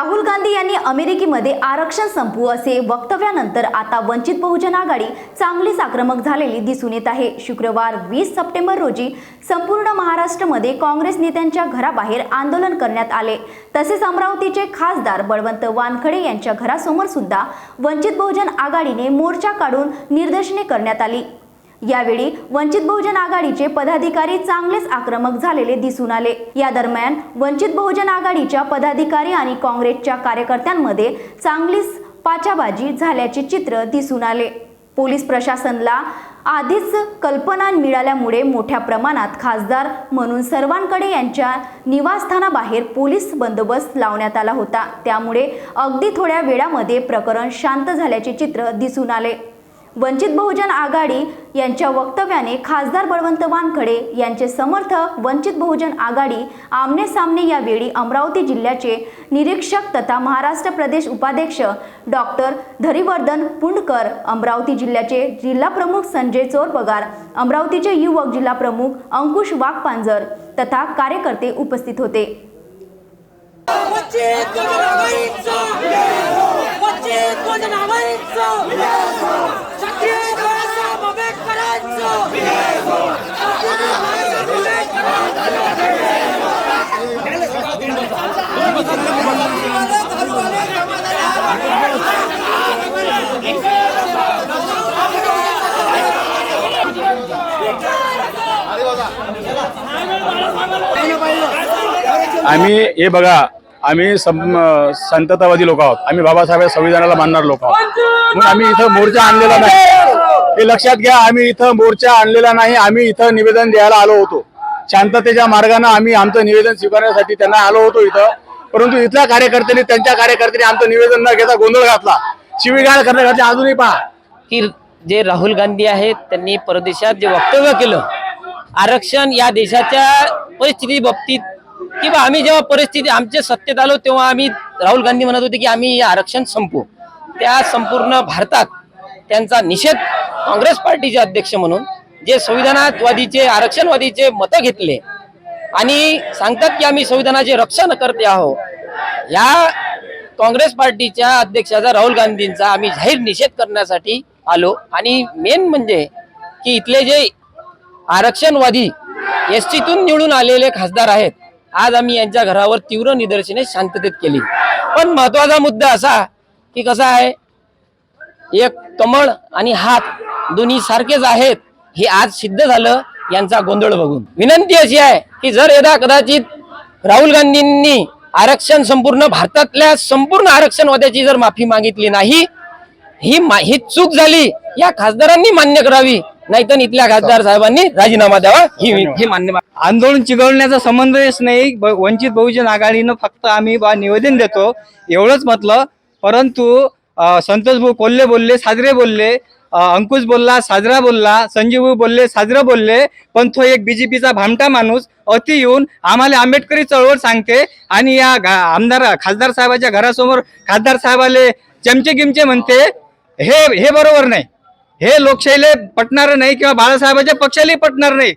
राहुल गांधी यांनी अमेरिकेमध्ये आरक्षण संपवू असे वक्तव्यानंतर आता वंचित बहुजन आघाडी चांगलीच आक्रमक झालेली दिसून येत आहे. शुक्रवार वीस सप्टेंबर रोजी संपूर्ण महाराष्ट्रामध्ये काँग्रेस नेत्यांच्या घराबाहेर आंदोलन करण्यात आले. तसेच अमरावतीचे खासदार बळवंत वानखडे यांच्या घरासमोर सुद्धा वंचित बहुजन आघाडीने मोर्चा काढून निदर्शने करण्यात आली. यावेळी वंचित बहुजन आघाडीचे पदाधिकारी चांगलेच आक्रमक झालेले दिसून आले. या दरम्यान वंचित बहुजन आघाडीच्या पदाधिकारी आणि काँग्रेसच्या कार्यकर्त्यांमध्ये चांगलीच पाचाबाजी झाल्याचे चित्र दिसून आले. पोलीस प्रशासनला आधीच कल्पना मिळाल्यामुळे मोठ्या प्रमाणात खासदार म्हणून सर्वांकडे यांच्या निवासस्थानाबाहेर पोलीस बंदोबस्त लावण्यात आला होता. त्यामुळे अगदी थोड्या वेळामध्ये प्रकरण शांत झाल्याचे चित्र दिसून आले. वंचित बहुजन आघाडी यांच्या वक्तव्याने खासदार बळवंत वानखडे यांचे समर्थक वंचित बहुजन आघाडी आमने सामने यावेळी अमरावती जिल्ह्याचे निरीक्षक तथा महाराष्ट्र प्रदेश उपाध्यक्ष डॉक्टर धरिवर्धन पुंडकर अमरावती जिल्ह्याचे जिल्हा प्रमुख संजय चोरपगार अमरावतीचे युवक जिल्हा प्रमुख अंकुश वाघपांजर तथा कार्यकर्ते उपस्थित होते. वंचित आम्ही हे बघा आम्ही संततावादी लोक आहोत. आम्ही बाबासाहेब संविधानाला मानणार लोक आहोत. म्हणून आम्ही इथं मोर्चा आणलेला नाही. हे लक्षात घ्या आम्ही इथं मोर्चा आणलेला नाही आम्ही इथं निवेदन द्यायला आलो होतो. शांततेच्या मार्गाने आम्ही आमचं निवेदन स्वीकारण्यासाठी त्यांना आलो होतो इथं. परंतु इथल्या कार्यकर्त्यांनी त्यांच्या कार्यकर्त्यांनी आमचं निवेदन न घेता गोंधळ घातला. शिवीगाळ करण्या घातली अजूनही पहा. की जे राहुल गांधी आहेत त्यांनी परदेशात जे वक्तव्य केलं आरक्षण या देशाच्या परिस्थिती बाबतीत किंवा आम्ही जेव्हा परिस्थिती आमच्या सत्तेत आलो तेव्हा आम्ही राहुल गांधी म्हणत होते की आम्ही हे आरक्षण संपू त्या संपूर्ण भारतात त्यांचा निषेध काँग्रेस पार्टीचे अध्यक्ष म्हणून जे संविधानातवादीचे आरक्षणवादीचे मतं घेतले आणि सांगतात की आम्ही संविधानाचे रक्षण करते आहो या काँग्रेस पार्टीच्या अध्यक्षाचा राहुल गांधींचा आम्ही जाहीर निषेध करण्यासाठी आलो. आणि मेन म्हणजे की इथले जे आरक्षणवादी एस टीतून निवडून आलेले खासदार आहेत आज आम्ही यांच्या घरावर तीव्र निदर्शने शांततेत केली. पण महत्त्वाचा मुद्दा असा की कसा आहे एक कमळ आणि हात दोन्ही सारखेच आहेत. हे आज सिद्ध झालं यांचा गोंधळ बघून. विनंती अशी आहे की जर यदा कदाचित राहुल गांधींनी आरक्षण संपूर्ण भारतातल्या संपूर्ण आरक्षणवाद्याची जर माफी मागितली नाही ही मा- ही चूक झाली या खासदारांनी मान्य करावी नाहीतर इथल्या खासदार साहेबांनी राजीनामा द्यावा ही हे मान्य आंदोलन चिघळण्याचा संबंधच नाही वंचित बहुजन आघाडीनं फक्त आम्ही बा निवेदन देतो एवढंच म्हटलं परंतु संतोष भाऊ कोल्हे बोलले साजरे बोलले अंकुश बोलला साजरा बोलला संजीव बोलले साजरा बोलले पण तो एक बीजेपीचा भामटा माणूस अति येऊन आम्हाला आंबेडकरी चळवळ सांगते आणि या आमदार खासदार साहेबाच्या घरासमोर खासदार साहेबाले चमचे गिमचे म्हणते हे हे बरोबर नाही. हे लोकशाहीला पटणार नाही किंवा बाळासाहेबाच्या पक्षालाही पटणार नाही.